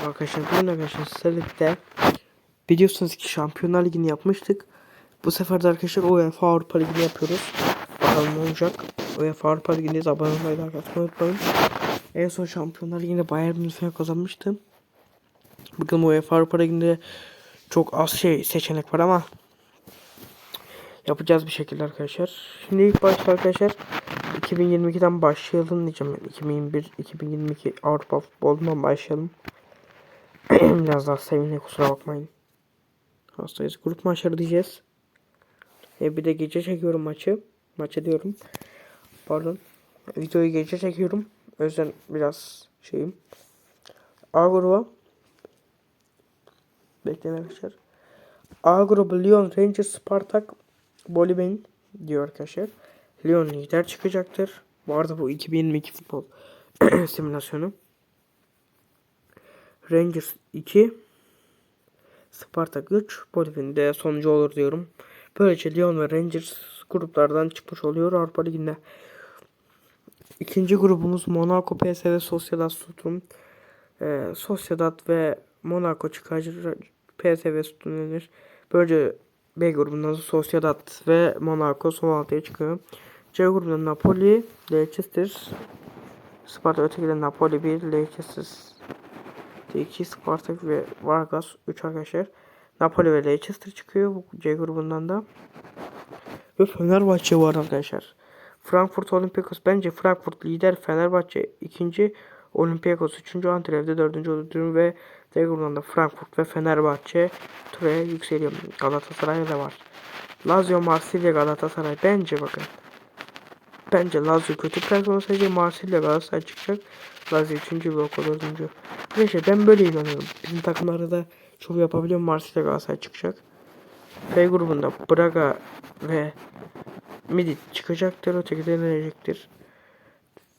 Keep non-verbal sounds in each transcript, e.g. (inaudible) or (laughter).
merhaba arkadaşlar. Bugün arkadaşlar sizlerle biliyorsunuz ki Şampiyonlar Ligi'ni yapmıştık. Bu sefer de arkadaşlar UEFA Avrupa Ligi'ni yapıyoruz. Bakalım ne olacak. UEFA Avrupa Ligi'ndeyiz. Abone olmayı da unutmayın. En son Şampiyonlar Ligi'nde Bayern Münih'e kazanmıştım. Bugün UEFA Avrupa Ligi'nde çok az şey seçenek var ama yapacağız bir şekilde arkadaşlar. Şimdi ilk başta arkadaşlar 2022'den başlayalım diyeceğim. Yani 2021 2022 Avrupa futbolundan başlayalım. (clears throat) Biraz daha sevinle kusura bakmayın. Hastayız. Grup maçları diyeceğiz. E bir de gece çekiyorum maçı. Maçı diyorum. Pardon. Videoyu gece çekiyorum. O yüzden biraz şeyim. A grubu. Bekleyin arkadaşlar. A grubu Lyon, Rangers, Spartak, Bolivin diyor arkadaşlar. Lyon lider çıkacaktır. Bu arada bu 2022 futbol (clears throat) simülasyonu. Rangers 2 Spartak 3 Bolivin de sonucu olur diyorum. Böylece Lyon ve Rangers gruplardan çıkmış oluyor Avrupa Ligi'nde. İkinci grubumuz Monaco, PSV, Sociedad, Sturm. Ee, Sociedad ve Monaco çıkacak. PSV Sturm'lenir. Böylece B grubundan Sociedad ve Monaco son altıya çıkıyor. C grubunda Napoli, Leicester, Sparta ötekide Napoli 1, Leicester 2, Spartak ve Vargas 3 arkadaşlar. Napoli ve Leicester çıkıyor bu C grubundan da. Ve Fenerbahçe var arkadaşlar. Frankfurt Olympiakos bence Frankfurt lider Fenerbahçe ikinci Olympiakos üçüncü Antwerp'de dördüncü oluyor ve D grubundan da Frankfurt ve Fenerbahçe turaya yükseliyor. Galatasaray da var. Lazio, Marsilya, Galatasaray bence bakın. Bence Lazio kötü performans edecek. Marsilya Galatasaray çıkacak. Lazio 3. blok 4. Neyse ben böyle inanıyorum. Bizim takımlarda da çok yapabiliyor. Marsilya Galatasaray çıkacak. F grubunda Braga ve Midit çıkacaktır. Öteki de deneyecektir.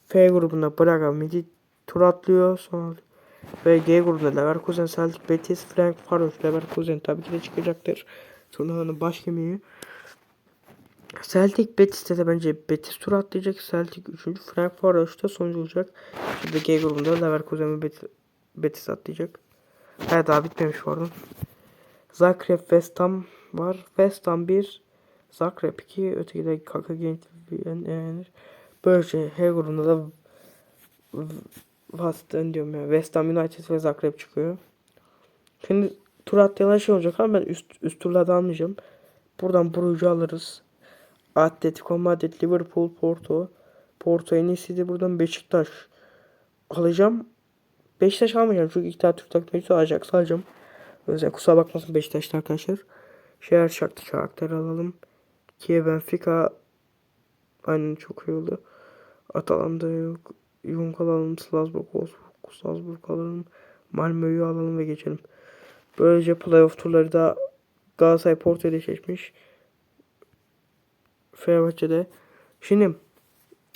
F grubunda Braga, Midit tur atlıyor. Sonra ve G grubunda Leverkusen, Celtic, Betis, Frank, Faroş, Leverkusen tabii ki de çıkacaktır. Turnuvanın baş kemiği. Celtic Betis'te de bence Betis tur atlayacak. Celtic 3. Frank Faroş'ta sonuncu olacak. Şimdi G grubunda Leverkusen ve Betis, Betis atlayacak. Ha daha bitmemiş pardon. Zagreb West Ham var. West Ham 1. Zagreb 2. Öteki de Kaka Genç yenir. Böylece H grubunda da Western diyorum ya. West Ham United ve Zagreb çıkıyor. Şimdi tur atlayan şey olacak ama ben üst, üst turlarda almayacağım. Buradan Bruges'i alırız. Atletico Madrid, Liverpool, Porto. Porto en iyisiydi. Buradan Beşiktaş alacağım. Beşiktaş almayacağım çünkü iki tane Türk takımı Ajax alacağım. Yüzden kusura bakmasın Beşiktaş'ta arkadaşlar. Şehir şartı karakter alalım. Kiev Benfica aynen çok iyi oldu. Atalanta yok. Jung alalım. Salzburg, Wolfsburg, Salzburg alalım. Malmö'yü alalım ve geçelim. Böylece playoff turları da Galatasaray Porto'yu seçmiş. Fenerbahçe'de. Şimdi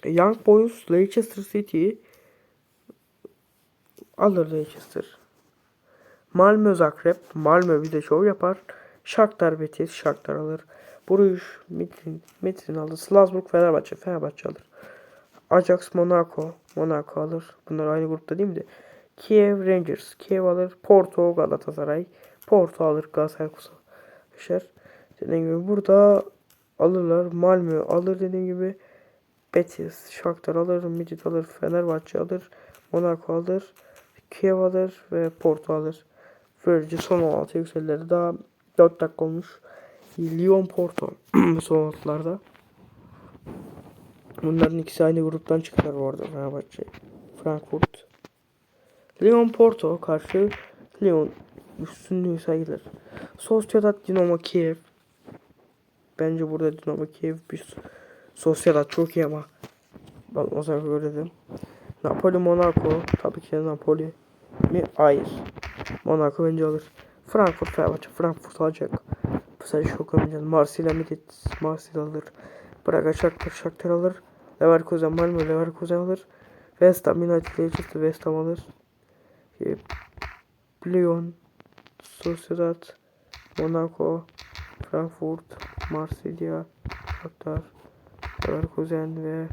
Young Boys Leicester City alır Leicester. Malmö Zagreb. Malmö bize şov yapar. Shakhtar Betis. Shakhtar alır. Bruges Midtjylland, Midtjylland alır. Salzburg Fenerbahçe. Fenerbahçe alır. Ajax Monaco. Monaco alır. Bunlar aynı grupta değil mi de? Kiev Rangers. Kiev alır. Porto Galatasaray. Porto alır. Galatasaray kusar. Dediğim gibi burada alırlar. Malmö alır dediğim gibi. Betis, Shakhtar alır. Midtjylland alır. Fenerbahçe alır. Monaco alır. Kiev alır ve Porto alır. Böylece son 16 yükseldiler. Daha 4 dakika olmuş. Lyon Porto (clears throat) son 16'larda. Bunların ikisi aynı gruptan çıktılar bu arada Fenerbahçe. Frankfurt. Lyon Porto karşı Lyon üstünlüğü sayılır. Sociedad Dinamo Kiev. Bence burada Dinamo Kiev bir Sociedad çok iyi ama ben o zaman böyle dedim. Napoli Monaco tabii ki Napoli mi? Hayır. Monaco bence alır. Frankfurt Fenerbahçe Frankfurt alacak. Bu sene çok oynayacağız. Marsilya Midit Marsilya alır. Braga Shakhtar Shakhtar alır. Leverkusen Malmö Leverkusen alır. West Ham United Leicester West Ham alır. E, Lyon Sociedad Monaco Frankfurt Marsilya Shakhtar Leverkusen ve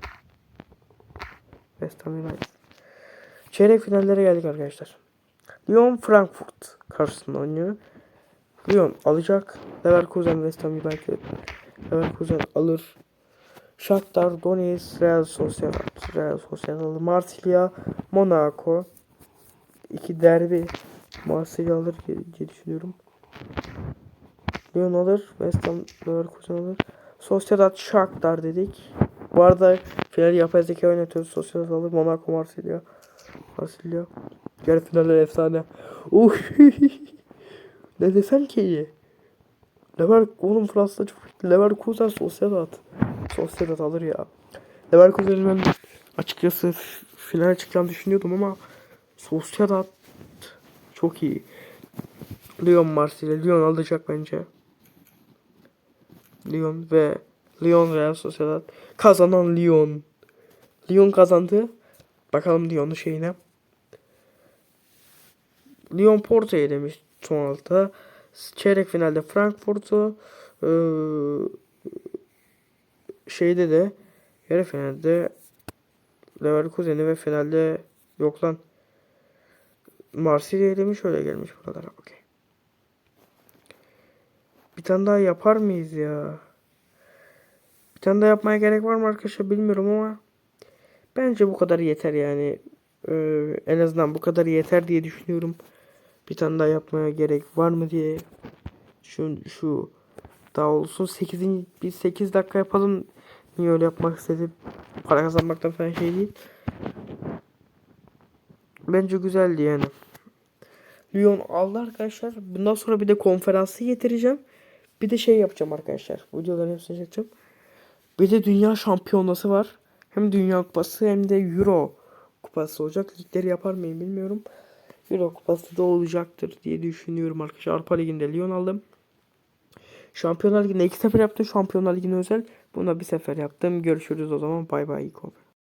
West Ham United. Çeyrek finallere geldik arkadaşlar. Lyon Frankfurt karşısında oynuyor. Lyon alacak. Leverkusen West Ham United. Leverkusen alır. Shakhtar Donetsk Real Sociedad. Real Sociedad alır. Marsilya Monaco. İki derbi. Marsilya alır diye, düşünüyorum. Lyon alır. West Ham Leverkusen alır. Sociedad Shakhtar dedik. Bu arada final yapay zeka oynatıyoruz. Sociedad alır. Monaco Marsilya. Marsilya. Yarı finaller efsane. Uh. (laughs) ne desem ki iyi. Lever oğlum Fransa'da çok Leverkusen Sociedad. Sociedad alır ya. Leverkusen'in ben açıkçası final çıkacağını düşünüyordum ama Sociedad çok iyi. Lyon Marsilya. Lyon alacak bence. Lyon ve Lyon Real Sociedad. Kazanan Lyon. Lyon kazandı. Bakalım Lyon'un şeyine. Lyon Porto'yu demiş son altta. Çeyrek finalde Frankfurt'u eee, şeyde de yarı finalde Leverkusen'i ve finalde yok lan Marsilya'yı demiş öyle gelmiş buralara. Okey. Bir tane daha yapar mıyız ya? Bir tane daha yapmaya gerek var mı arkadaşlar bilmiyorum ama bence bu kadar yeter yani. Ee, en azından bu kadar yeter diye düşünüyorum. Bir tane daha yapmaya gerek var mı diye. Şu şu daha olsun 8. biz 8 dakika yapalım. Niye öyle yapmak istedim? Para kazanmaktan falan şey değil. Bence güzeldi yani. Lyon aldı arkadaşlar. Bundan sonra bir de konferansı getireceğim. Bir de şey yapacağım arkadaşlar. Videoların hepsini çekeceğim. Bir de dünya şampiyonası var. Hem dünya kupası hem de euro kupası olacak. Ligleri yapar mıyım bilmiyorum. Euro kupası da olacaktır diye düşünüyorum arkadaşlar. Avrupa Ligi'nde Lyon aldım. Şampiyonlar Ligi'nde iki sefer yaptım. Şampiyonlar Ligi'ne özel. Buna bir sefer yaptım. Görüşürüz o zaman. Bay bay. İyi.